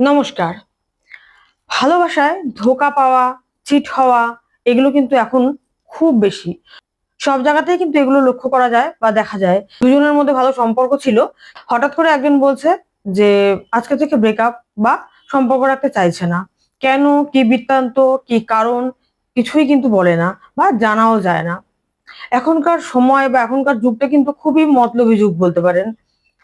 নমস্কার। ভালোবাসায় ধোকা পাওয়া, চিট হওয়া, এগুলো কিন্তু এখন খুব বেশি। সব জায়গাতেই কিন্তু এগুলো লক্ষ্য করা যায় বা দেখা যায়। দুজনের মধ্যে ভালো সম্পর্ক ছিল। হঠাৎ করে একজন বলছে যে, আজকে থেকে ব্রেকআপ বা সম্পর্ক রাখতে চাইছে না। কেন? কি বৃত্তান্ত? কি কারণ? কিছুই কিন্তু বলে না বা জানাও যায় না। এখনকার সময় বা এখনকার যুগটা কিন্তু খুবই মতলবী যুগ বলতে পারেন।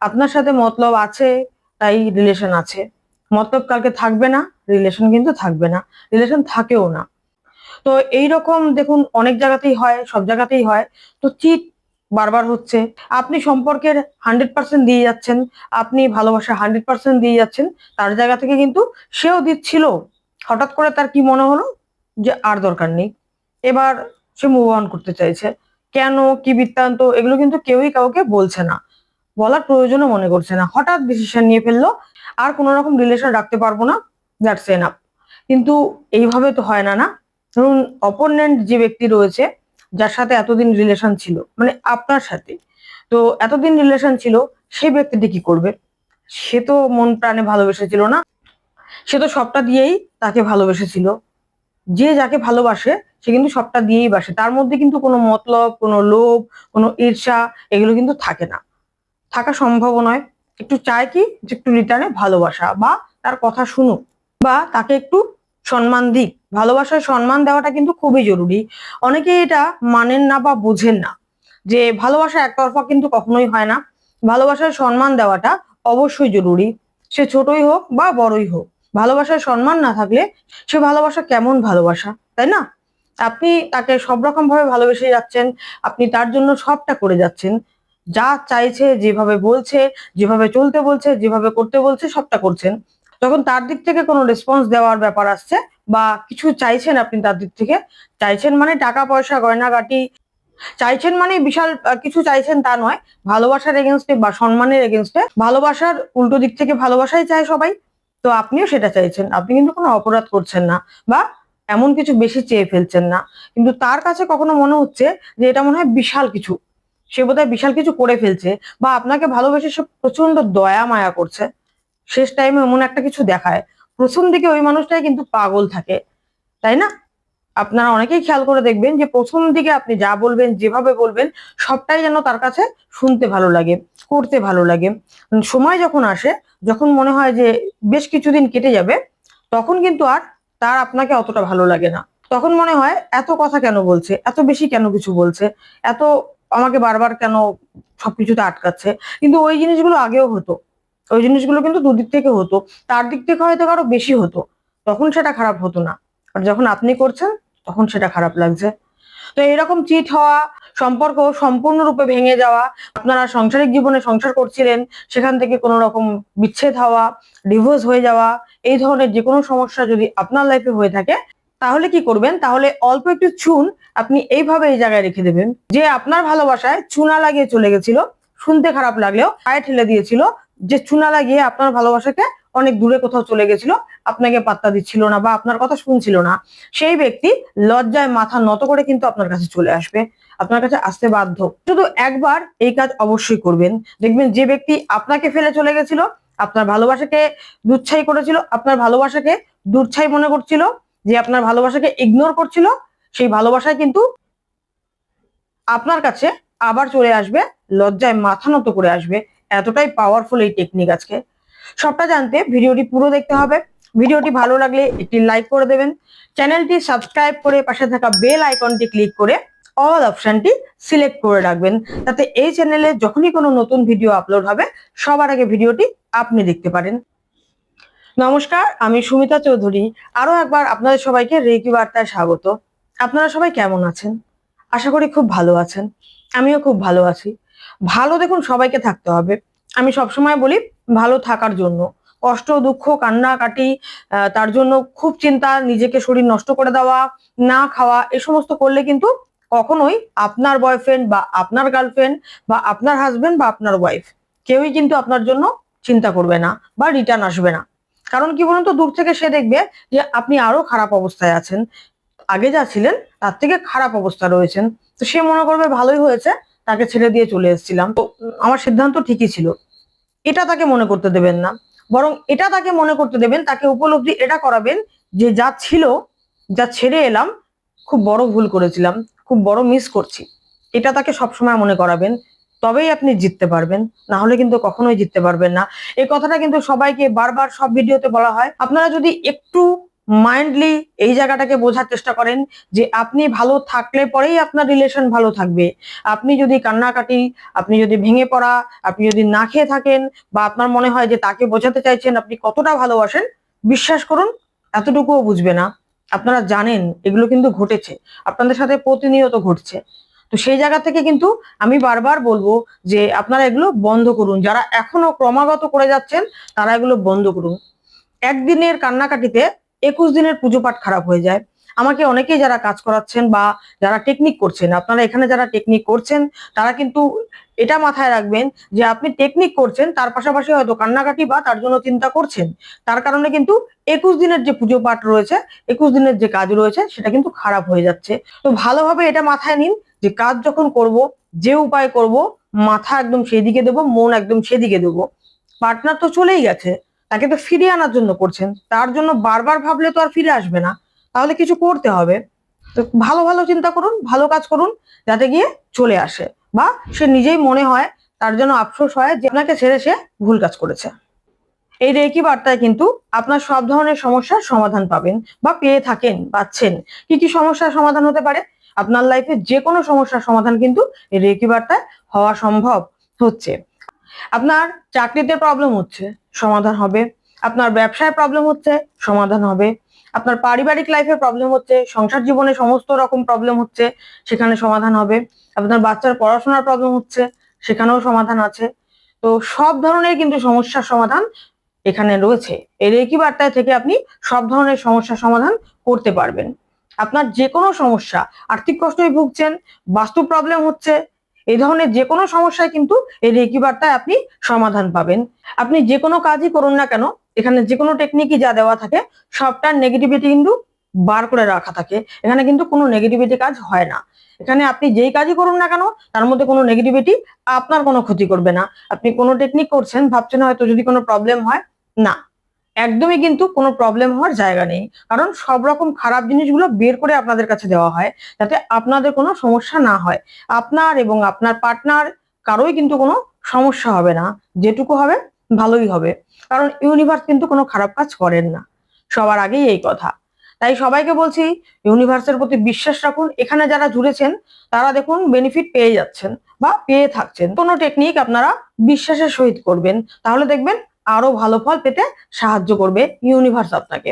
আপনার সাথে মতলব আছে, তাই রিলেশন আছে। মতলব কালকে থাকবে না রিলেশন কিন্তু থাকবে না রিলেশন থাকেও না। তো এই রকম দেখুন, অনেক জায়গাতেই হয়, সব জায়গাতেই হয়। তো চিট বারবার হচ্ছে। আপনি সম্পর্কের হান্ড্রেড পার্সেন্ট দিয়ে যাচ্ছেন, আপনি ভালোবাসা হান্ড্রেড পার্সেন্ট দিয়ে যাচ্ছেন, তার জায়গা থেকে কিন্তু সেও দিচ্ছিল। হঠাৎ করে তার কি মনে হলো? যে আর দরকার নেই। এবার সে মুভ অন করতে চাইছে। কেন? কি বৃত্তান্ত? এগুলো কিন্তু কেউই কাউকে বলছে না। বলার প্রয়োজনও মনে করছে না। হঠাৎ ডিসিশন নিয়ে ফেলল, আর কোনো রকম রিলেশন রাখতে পারব না দ্যাটস এনাফ কিন্তু এইভাবে তো হয় না না? ধরুন অপোনেন্ট যে ব্যক্তি রয়েছে, যার সাথে এতদিন রিলেশন ছিল মানে আপনার সাথে, তো এতদিন রিলেশন ছিল সেই ব্যক্তিটি কি করবে? সে তো মন প্রাণে ভালোবেসেছিল না। সে তো সবটা দিয়েই তাকে ভালোবেসেছিল। যে যাকে ভালোবাসে, সে কিন্তু সবটা দিয়েই বাসে। তার মধ্যে কিন্তু কোনো মতলব, কোনো লোভ, কোনো ঈর্ষা, এগুলো কিন্তু থাকে না। থাকা সম্ভব নয়। একটু চায় কি? যে একটু রিটার্নে ভালোবাসা বা তার কথা শুনুক বা তাকে একটু সম্মান দিক। ভালোবাসায় সম্মান দেওয়াটা কিন্তু খুবই জরুরি। অনেকে এটা মানেন না বা বোঝেন না যে ভালোবাসা একতরফা কিন্তু কখনোই হয় না। ভালোবাসায় সম্মান দেওয়াটা অবশ্যই জরুরি। সে ছোটই হোক বা বড়ই হোক। ভালোবাসায় সম্মান না থাকলে সে ভালোবাসা কেমন ভালোবাসা, তাই না? আপনি তাকে সব রকম ভাবে ভালোবেসে যাচ্ছেন আপনি তার জন্য সবটা করে যাচ্ছেন। যা চাইছে, যেভাবে বলছে, যেভাবে চলতে বলছে, যেভাবে করতে বলছে, সবটা করছেন। যখন তার দিক থেকে কোনো রেসপন্স দেওয়ার ব্যাপার আসছে বা কিছু চাইছেন আপনি তার দিক থেকে, চাইছেন মানে টাকা, পয়সা, গয়নাগাটি, চাইছেন মানে বিশাল কিছু চাইছেন তা নয়, ভালোবাসার এগেনস্টে বা সম্মানের এগেনস্টে ভালোবাসার উল্টো দিক থেকে ভালোবাসাই চায় সবাই, তো আপনিও সেটা চাইছেন। আপনি কিন্তু কোনো অপরাধ করছেন না বা এমন কিছু বেশি চেয়ে ফেলছেন না। কিন্তু তার কাছে কখনো মনে হচ্ছে যে এটা মনে হয় বিশাল কিছু। সে বোধহয় বিশাল কিছু করে ফেলছে বা আপনাকে ভালোবেসে সে প্রচণ্ড দয়া, মায়া করছে। শেষ টাইমে এমন একটা কিছু দেখায়। প্রথম দিকে ওই মানুষটাই কিন্তু পাগল থাকে, তাই না? আপনারা অনেকেই খেয়াল করে দেখবেন যে প্রথম দিকে আপনি যা বলবেন, যেভাবে বলবেন, সবটাই যেন তার কাছে শুনতে ভালো লাগে, করতে ভালো লাগে। সময় যখন আসে, যখন মনে হয় যে বেশ কিছুদিন কেটে যাবে, তখন কিন্তু আর তার আপনাকে অতটা ভালো লাগে না। তখন মনে হয়, এত কথা কেন বলছে? এত বেশি কেন কিছু বলছে? এত আমাকে বারবার কেন সবকিছুতে আটকাচ্ছে? কিন্তু ওই জিনিসগুলো আগেও হতো। ওই জিনিসগুলো কিন্তু দুদিক থেকে হতো। তার দিক থেকে হয়তো কারও বেশি হতো। তখন সেটা খারাপ হতো না। আর যখন আপনি করছেন, তখন সেটা খারাপ লাগছে। তো এরকম চিট হওয়া, সম্পর্ক সম্পূর্ণরূপে ভেঙে যাওয়া, আপনারা সাংসারিক জীবনে সংসার করছিলেন, সেখান থেকে কোনো রকম বিচ্ছেদ হওয়া ডিভোর্স হয়ে যাওয়া, এই ধরনের যে কোনো সমস্যা যদি আপনার লাইফে হয়ে থাকে তাহলে কি করবেন? তাহলে অল্প একটু চুন আপনি এইভাবে এই জায়গায় রেখে দেবেন। যে আপনার ভালোবাসায় চুনা লাগিয়ে চলে গেছিল, শুনতে খারাপ লাগলেও পায়ে ঠেলে দিয়েছিল, যে চুনা লাগিয়ে আপনার ভালোবাসাকে অনেক দূরে কোথাও চলে গেছিল, আপনাকে পাত্তা দিচ্ছিল না বা আপনার কথা শুনছিল না, সেই ব্যক্তি লজ্জায় মাথা নত করে কিন্তু আপনার কাছে চলে আসবে। আপনার কাছে আসতে বাধ্য। শুধু একবার এই কাজ অবশ্যই করবেন। দেখবেন যে ব্যক্তি আপনাকে ফেলে চলে গেছিল, আপনার ভালোবাসাকে দুচ্ছাই করেছিল, আপনার ভালোবাসাকে দুচ্ছাই মনে করছিল যে আপনার ভালোবাসাকে ইগনোর করছিল, সেই ভালোবাসায় কিন্তু আপনার কাছে আবার চলে আসবে, লজ্জায় মাথা নত করে আসবে। এতটাই পাওয়ারফুল এই টেকনিক আজকে। সবটা জানতে ভিডিওটি পুরো দেখতে হবে। ভিডিওটি ভালো লাগলে একটি লাইক করে দেবেন। চ্যানেলটি সাবস্ক্রাইব করে পাশে থাকা বেল আইকনটি ক্লিক করে অল অপশনটি সিলেক্ট করে রাখবেন। তাতে এই চ্যানেলে যখনই কোনো নতুন ভিডিও আপলোড হবে, সবার আগে ভিডিওটি আপনি দেখতে পারেন। নমস্কার, আমি সুমিতা চৌধুরী। আরও একবার আপনাদের সবাইকে রেকি বার্তায় স্বাগত। আপনারা সবাই কেমন আছেন? আশা করি খুব ভালো আছেন। আমিও খুব ভালো আছি। ভালো দেখুন, সবাইকে থাকতে হবে। আমি সবসময় বলি, ভালো থাকার জন্য। কষ্ট, দুঃখ, কান্নাকাটি তার জন্য খুব চিন্তা, নিজেকে শরীর নষ্ট করে দেওয়া, না খাওয়া, এ সমস্ত করলে কিন্তু কখনোই আপনার বয়ফ্রেন্ড বা আপনার গার্লফ্রেন্ড বা আপনার হাজবেন্ড বা আপনার ওয়াইফ কেউই কিন্তু আপনার জন্য চিন্তা করবে না বা রিটার্ন আসবে না। কারণ কি বলুন তো, দূর থেকে সে দেখবে যে আপনি আরও খারাপ অবস্থায় আছেন। আগে যা ছিলেন, তার থেকে খারাপ অবস্থা রয়েছেন। তো সে মনে করবে ভালোই হয়েছে, তাকে ছেড়ে দিয়ে চলে এসেছিলাম। তো আমার সিদ্ধান্ত ঠিকই ছিল। এটা তাকে মনে করতে দেবেন না। বরং এটা তাকে মনে করতে দেবেন, তাকে উপলব্ধি এটা করাবেন যে যা ছিল, যা ছেড়ে এলাম, খুব বড় ভুল করেছিলাম, খুব বড় মিস করছি। এটা তাকে সবসময় মনে করাবেন। তবেই আপনি জিততে পারবেন। না হলে কিন্তু কখনোই জিততে পারবেন না। এই কথাটা কিন্তু সবাইকে বারবার সব ভিডিওতে বলা হয়। আপনারা যদি একটু মাইন্ডলি এই জায়গাটাকে বোঝার চেষ্টা করেন যে আপনি ভালো থাকলে পরেই আপনার রিলেশন ভালো থাকবে। আপনি যদি কান্নাকাটি, আপনি যদি ভেঙে পড়া, আপনি যদি না খেয়ে থাকেন বা আপনার মনে হয় যে তাকে বোঝাতে চাইছেন, আপনি কতটা ভালোবাসেন, বিশ্বাস করুন, এতটুকুও বুঝবে না। আপনারা জানেন এগুলো কিন্তু ঘটেছে। আপনাদের সাথে প্রতিনিয়ত ঘটছে। তো সেই জায়গা থেকে কিন্তু আমি বারবার বলব যে আপনারা এগুলো বন্ধ করুন। যারা এখনও ক্রমাগত করে যাচ্ছেন, তারা এগুলো বন্ধ করুন। একদিনের কান্নাকাটিতে একুশ দিনের পুজো পাঠ খারাপ হয়ে যায়। আমাকে অনেকেই যারা কাজ করাচ্ছেন বা যারা টেকনিক করছেন, আপনারা এখানে যারা টেকনিক করছেন, তারা কিন্তু এটা মাথায় রাখবেন যে আপনি টেকনিক করছেন, তার পাশাপাশি হয়তো কান্নাকাটি বা তার জন্য চিন্তা করছেন। তার কারণে কিন্তু একুশ দিনের যে পুজো পাঠ রয়েছে, একুশ দিনের যে কাজ রয়েছে, সেটা কিন্তু খারাপ হয়ে যাচ্ছে। তো ভালোভাবে এটা মাথায় নিন যে কাজ যখন করব, যে উপায় করব, মাথা একদম সেদিকে দেবো, মন একদম সেদিকে দেবো। পার্টনার তো চলেই গেছে, তাকে তো ফিরিয়ে আনার জন্য করছেন। তার জন্য বারবার ভাবলে তো আর ফিরে আসবে না। তাহলে কিছু করতে হবে। তো ভালো ভালো চিন্তা করুন, ভালো কাজ করুন, যাতে গিয়ে চলে আসে। বা সে নিজেই মনে হয়, তার জন্য আফসোস হয় যে আপনাকে ছেড়ে সে ভুল কাজ করেছে। এই রেকি বার্তায় কিন্তু আপনার সব ধরনের সমস্যার সমাধান পাবেন বা পেয়ে থাকেন, পাচ্ছেন। কি কি সমস্যার সমাধান হতে পারে? আপনার লাইফে যে কোনো সমস্যার সমাধান কিন্তু রেকি বার্তায় হওয়া সম্ভব হচ্ছে। আপনার চাকরিতে প্রবলেম হচ্ছে, সমাধান হবে। আপনার ব্যবসায় প্রবলেম হচ্ছে, সমাধান হবে। আপনার পারিবারিক লাইফে প্রবলেম হচ্ছে, সংসার জীবনে সমস্ত রকম প্রবলেম হচ্ছে, সেখানে সমাধান হবে। আপনার বাচ্চার পড়াশোনার প্রবলেম হচ্ছে, সেখানেও সমাধান আছে। তো সব ধরনের কিন্তু সমস্যার সমাধান এখানে রয়েছে। এই রেকি বার্তায় থেকে আপনি সব ধরনের সমস্যার সমাধান করতে পারবেন। আপনার যে কোনো সমস্যা, আর্থিক কষ্টই ভুগছেন বাস্তু প্রবলেম হচ্ছে, এই ধরনের যে কোনো সমস্যায় কিন্তু এই রেকি বার্তায় আপনি সমাধান পাবেন। আপনি যে কোনো কাজই করুন না কেন, এখানে যে কোনো টেকনিকই যা দেওয়া থাকে, সবটার নেগেটিভিটি কিন্তু বার করে রাখা থাকে। এখানে কিন্তু কোনো নেগেটিভিটি কাজ হয় না। এখানে আপনি যেই কাজই করুন না কেন, তার মধ্যে কোনো নেগেটিভিটি আপনার কোনো ক্ষতি করবে না। আপনি কোনো টেকনিক করছেন, ভাবছেন হয়তো যদি কোনো প্রবলেম হয়, না। একদমই কিন্তু কোনো প্রবলেম হওয়ার জায়গা নেই। কারণ সব রকম খারাপ জিনিসগুলো বের করে আপনাদের কাছে দেওয়া হয়, যাতে আপনাদের কোনো সমস্যা না হয়। আপনার এবং আপনার পার্টনার কারোই কিন্তু কোনো সমস্যা হবে না। যেটুকু হবে, ভালোই হবে। কারণ ইউনিভার্স কিন্তু কোনো খারাপ কাজ করেন না। সবার আগেই এই কথা। তাই সবাইকে বলছি ইউনিভার্সের প্রতি বিশ্বাস রাখুন। এখানে যারা জুড়েছেন, তারা দেখুন বেনিফিট পেয়ে যাচ্ছেন বা পেয়ে থাকছেন। কোনো টেকনিক আপনারা বিশ্বাসের সহিত করবেন। তাহলে দেখবেন আরও ভালো ফল পেতে সাহায্য করবে ইউনিভার্স আপনাকে।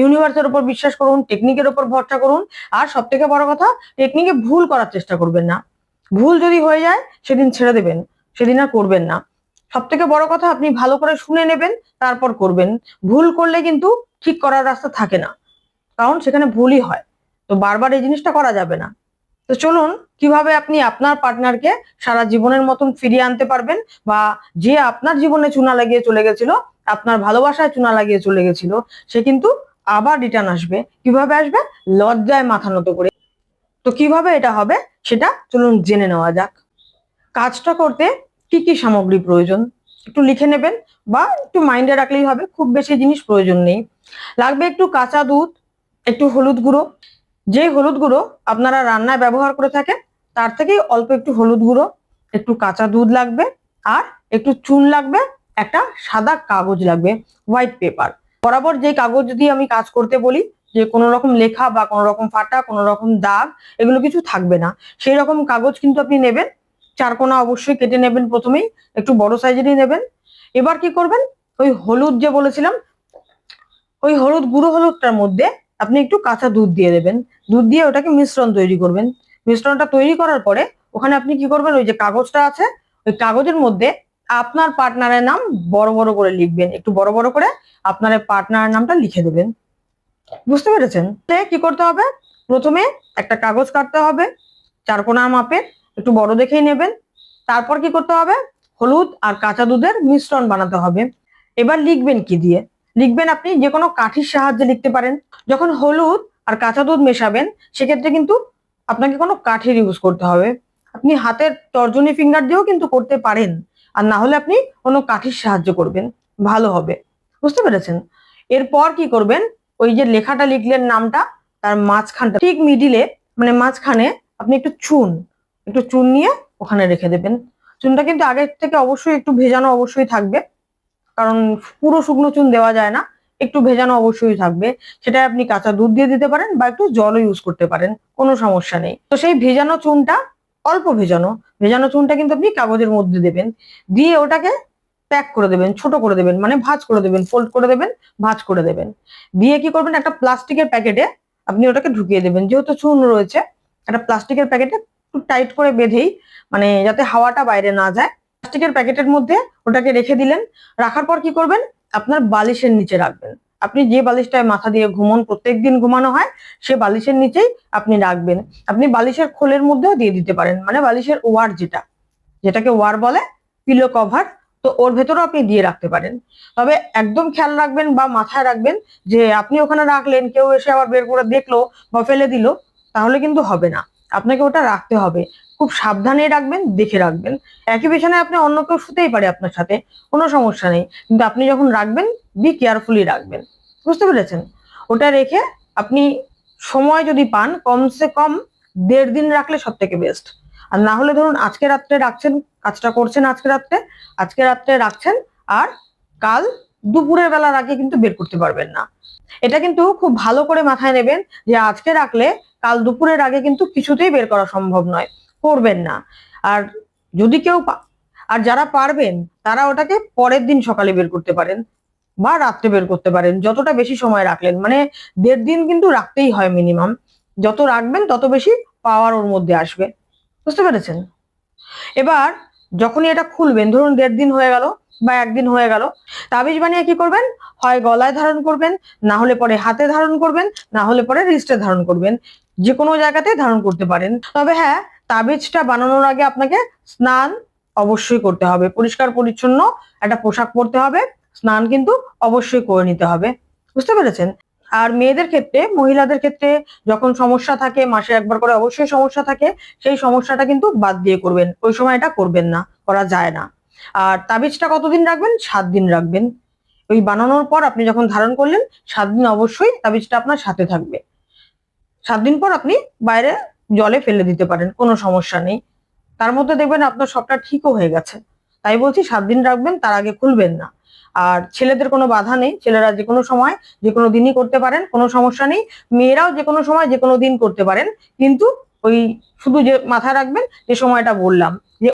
ইউনিভার্সের উপর বিশ্বাস করুন টেকনিকের উপর ভরসা করুন, আর সব থেকে বড় কথা টেকনিকে ভুল করার চেষ্টা করবেন না। ভুল যদি হয়ে যায়, সেদিন ছেড়ে দেবেন, সেদিন আর করবেন না। সব থেকে বড় কথা, আপনি ভালো করে শুনে নেবেন, তারপর করবেন। ভুল করলে কিন্তু ঠিক করার রাস্তা থাকে না, কারণ সেখানে ভুলই হয়। তো বারবার এই জিনিসটা করা যাবে না। তো চলুন, কীভাবে আপনি আপনার পার্টনারকে সারা জীবনের মতন ফিরিয়ে আনতে পারবেন বা যে আপনার জীবনে চুনা লাগিয়ে চলে গেছিল, আপনার ভালোবাসায় চুনা লাগিয়ে চলে গেছিল, সে কিন্তু আবার রিটার্ন আসবে। কীভাবে আসবে? লজ্জায় মাথা নত করে। তো কীভাবে এটা হবে? সেটা চলুন জেনে নেওয়া যাক। কাজটা করতে কি কি সামগ্রী প্রয়োজন? একটু লিখে নেবেন বা একটু মাইন্ডে রাখলেই হবে, খুব বেশি জিনিস প্রয়োজন নেই। লাগবে একটু কাঁচা দুধ, একটু হলুদ গুঁড়ো যে হলুদ গুঁড়ো আপনারা রান্নায় ব্যবহার করে থাকেন, তার থেকেই অল্প একটু হলুদ গুঁড়ো, একটু কাঁচা দুধ লাগবে আর একটু চুন লাগবে, একটা সাদা কাগজ লাগবে হোয়াইট পেপার বরাবর যে কাগজ দিয়ে আমি কাজ করতে বলি, যে কোনো রকম লেখা বা কোনো রকম ফাটা, কোনো রকম দাগ, এগুলো কিছু থাকবে না। সেই রকম কাগজ কিন্তু আপনি নেবেন, চারকোনা অবশ্যই কেটে নেবেন প্রথমেই, একটু বড় সাইজেরই নেবেন। এবার কি করবেন? ওই হলুদ যে বলেছিলাম, ওই হলুদ গুঁড়ো হলুদটার মধ্যে আপনি একটু কাঁচা দুধ দিয়ে দেবেন। দুধ দিয়ে ওটাকে মিশ্রণ তৈরি করবেন। মিশ্রণটা তৈরি করার পরে ওখানে আপনি কি করবেন? ওই যে কাগজটা আছে, ওই কাগজের মধ্যে আপনার পার্টনারের নাম বড় বড় করে লিখবেন। একটু বড় বড় করে আপনার পার্টনারের নামটা লিখে দেবেন। বুঝতে পেরেছেন? কি করতে হবে? প্রথমে একটা কাগজ কাটতে হবে চারকোনা মাপের একটু বড় দেখেই নেবেন। তারপর কি করতে হবে? হলুদ আর কাঁচা দুধের মিশ্রণ বানাতে হবে। এবার লিখবেন কি দিয়ে? লিখবেন আপনি যে কোনো কাঠির সাহায্যে লিখতে পারেন। যখন হলুদ আর কাঁচা দুধ মেশাবেন, সেক্ষেত্রে কিন্তু আপনাকে কোনো কাঠের ইউজ করতে হবে। আপনি হাতের তর্জনী ফিঙ্গার দিয়েও কিন্তু করতে পারেন। আর না হলে আপনি কোনো কাঠির সাহায্য করবেন। ভালো হবে। বুঝতে পেরেছেন? এরপর কি করবেন? ওই যে লেখাটা লিখলেন নামটা, তার মাঝখানটা ঠিক মিডিলে মানে মাঝখানে আপনি একটু চুন একটু চুন নিয়ে ওখানে রেখে দেবেন। চুনটা কিন্তু আগের থেকে অবশ্যই একটু ভেজানো অবশ্যই থাকবে। কারণ পুরো শুকনো চুন দেওয়া যায় না, একটু ভেজানো অবশ্যই থাকবে। সেটা আপনি কাঁচা দুধ দিয়ে দিতে পারেন বা একটু জলও ইউজ করতে পারেন, কোনো সমস্যা নেই। তো সেই ভেজানো চুনটা অল্প ভেজানো ভেজানো চুনটা কিন্তু আপনি কাগজের মধ্যে দেবেন, দিয়ে ওটাকে প্যাক করে দেবেন, ছোট করে দেবেন মানে ভাঁজ করে দেবেন ফোল্ড করে দেবেন, ভাঁজ করে দেবেন। দিয়ে কি করবেন, একটা প্লাস্টিকের প্যাকেটে আপনি ওটাকে ঢুকিয়ে দেবেন। যেহেতু চুন রয়েছে, একটা প্লাস্টিকের প্যাকেটে একটু টাইট করে বেঁধেই মানে যাতে হাওয়াটা বাইরে না যায় প্লাস্টিকের প্যাকেটের মধ্যে ওটাকে রেখে দিলেন। রাখার পর কি করবেন? আপনার বালিশের নিচে রাখবেন। আপনি যে বালিশটায় মাথা দিয়ে ঘুমন, প্রত্যেকদিন ঘুমানো হয়, সে বালিশের নিচেই আপনি রাখবেন। আপনি বালিশের খোলের মধ্যেও দিয়ে দিতে পারেন। মানে বালিশের ওয়ার যেটা, যেটাকে ওয়ার বলে পিলো কভার তো ওর ভেতরেও আপনি দিয়ে রাখতে পারেন। তবে একদম খেয়াল রাখবেন বা মাথায় রাখবেন যে আপনি ওখানে রাখলেন, কেউ এসে আবার বের করে দেখল বা ফেলে দিল, তাহলে কিন্তু হবে না। আপনাকে ওটা রাখতে হবে। খুব সাবধানে রাখবেন, দেখে রাখবেন। একই বিছানায় আপনি অন্য কেউ শুতেই পারে আপনার সাথে, কোনো সমস্যা নেই। কিন্তু আপনি যখন রাখবেন বি কেয়ারফুলি রাখবেন। বুঝতে পেরেছেন? ওটা রেখে আপনি সময় যদি পান, কমসে কম দেড় দিন রাখলে সব থেকে বেস্ট আর না হলে ধরুন, আজকে রাত্রে রাখছেন, কাজটা করছেন আজকে রাত্রে আজকে রাত্রে রাখছেন, আর কাল দুপুরের বেলার আগে কিন্তু বের করতে পারবেন না। এটা কিন্তু খুব ভালো করে মাথায় নেবেন যে আজকে রাখলে কাল দুপুরের আগে কিন্তু কিছুতেই বের করা সম্ভব নয়, করবেন না। আর যদি কেউ আর যারা পারবেন, তারা ওটাকে পরের দিন সকালে বের করতে পারেন বা রাত্রে বের করতে পারেন, যতটা বেশি সময় রাখলেন। মানে দেড় দিন কিন্তু রাখতেই হয় মিনিমাম। যত রাখবেন, তত বেশি পাওয়ার ওর মধ্যে আসবে। বুঝতে পেরেছেন? এবার যখনই এটা খুলবেন, ধরুন দেড় দিন হয়ে গেল বা একদিন হয়ে গেল। তাবিজ বানিয়ে কি করবেন? হয় গলায় ধারণ করবেন, না হলে পরে হাতে ধারণ করবেন, না হলে পরে রিস্টে ধারণ করবেন। যে কোনো জায়গাতেই ধারণ করতে পারেন। তবে হ্যাঁ তাবিজটা বানানোর আগে আপনাকে স্নান অবশ্যই করতে হবে। পরিষ্কার, পরিচ্ছন্ন একটা পোশাক পরতে হবে। স্নান কিন্তু অবশ্যই করে নিতে হবে। বুঝতে পেরেছেন? আর মেয়েদের ক্ষেত্রে, মহিলাদের ক্ষেত্রে যখন সমস্যা থাকে, মাসে একবার করে অবশ্যই সমস্যা থাকে, সেই সমস্যাটা কিন্তু বাদ দিয়ে করবেন। ওই সময় এটা করবেন না, করা যায় না। আর তাবিজটা কতদিন রাখবেন? সাত দিন রাখবেন। ওই বানানোর পর আপনি যখন ধারণ করলেন, সাত দিন অবশ্যই তাবিজটা আপনার সাথে থাকবে। সাত দিন পর আপনি বাইরে জলে ফেলে দিতে পারেন, কোনো সমস্যা নেই। তার মধ্যে দেখবেন আপনার সবটা ঠিকও হয়ে গেছে। তাই বলছি, সাত দিন রাখবেন, তার আগে খুলবেন না। আর ছেলেদের কোনো বাধা নেই। ছেলেরা যে কোনো সময়, যে কোনো দিনই করতে পারেন, কোনো সমস্যা নেই। মেয়েরাও যে কোনো সময়, যে কোনো দিন করতে পারেন। কিন্তু ওই শুধু যে মাথায় রাখবেন, যে সময়টা বললাম, যে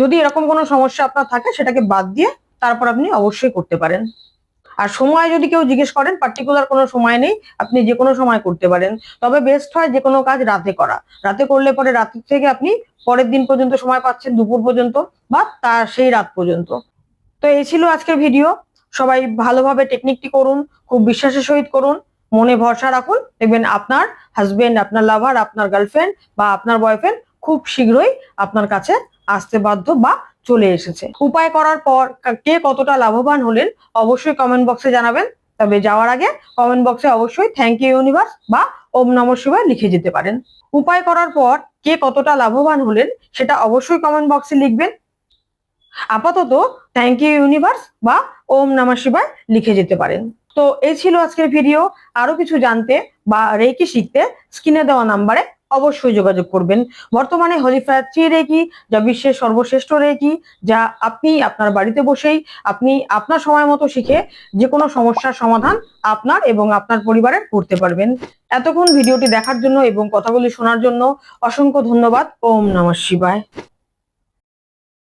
যদি এরকম কোনো সমস্যা আপনার থাকে, সেটাকে বাদ দিয়ে তারপর আপনি অবশ্যই করতে পারেন। আর সময় যদি কেউ জিজ্ঞেস করেন পার্টিকুলার কোনো সময় নেই, আপনি যে কোনো সময় করতে পারেন। তবে বেস্ট হয় যে কোনো কাজ রাতে করা। রাতে করলে পরে রাতের থেকে আপনি পরের দিন পর্যন্ত সময় পাচ্ছেন, দুপুর পর্যন্ত বা তার সেই রাত পর্যন্ত। তো এই ছিল আজকের ভিডিও সবাই ভালোভাবে টেকনিকটি করুন, খুব বিশ্বাসের সহিত করুন, মনে ভরসা রাখুন। দেখবেন আপনার হাজবেন্ড আপনার লাভার আপনার গার্লফ্রেন্ড বা আপনার বয়ফ্রেন্ড খুব শীঘ্রই আপনার কাছে আসতে বাধ্য বা চলে এসেছে। উপায় করার পর কে কতটা লাভবান হলেন অবশ্যই কমেন্ট বক্সে জানাবেন। তবে যাওয়ার আগে কমেন্ট বক্সে অবশ্যই থ্যাংক ইউ ইউনিভার্স বা ওম নম শিবায় লিখে যেতে পারেন। উপায় করার পর কে কতটা লাভবান হলেন সেটা অবশ্যই কমেন্ট বক্সে লিখবেন। আপাতত থ্যাংক ইউ ইউনিভার্স বা ওম নমঃ শিবায় লিখে যেতে পারেন। তো এই ছিল আজকের ভিডিও আরও কিছু জানতে বা রেকি শিখতে স্ক্রিনে দেওয়া নাম্বারে অবশ্যই যোগাযোগ করবেন। বর্তমানে হলিফায়ার থ্রি রেকি, যা বিশ্বের সর্বশ্রেষ্ঠ রেকি, যা আপনি আপনার বাড়িতে বসেই, আপনি আপনার সময় মতো শিখে যে কোনো সমস্যার সমাধান আপনার এবং আপনার পরিবারের করতে পারবেন। এতক্ষণ ভিডিওটি দেখার জন্য এবং কথাগুলি শোনার জন্য অসংখ্য ধন্যবাদ। ওম নমঃ শিবায়।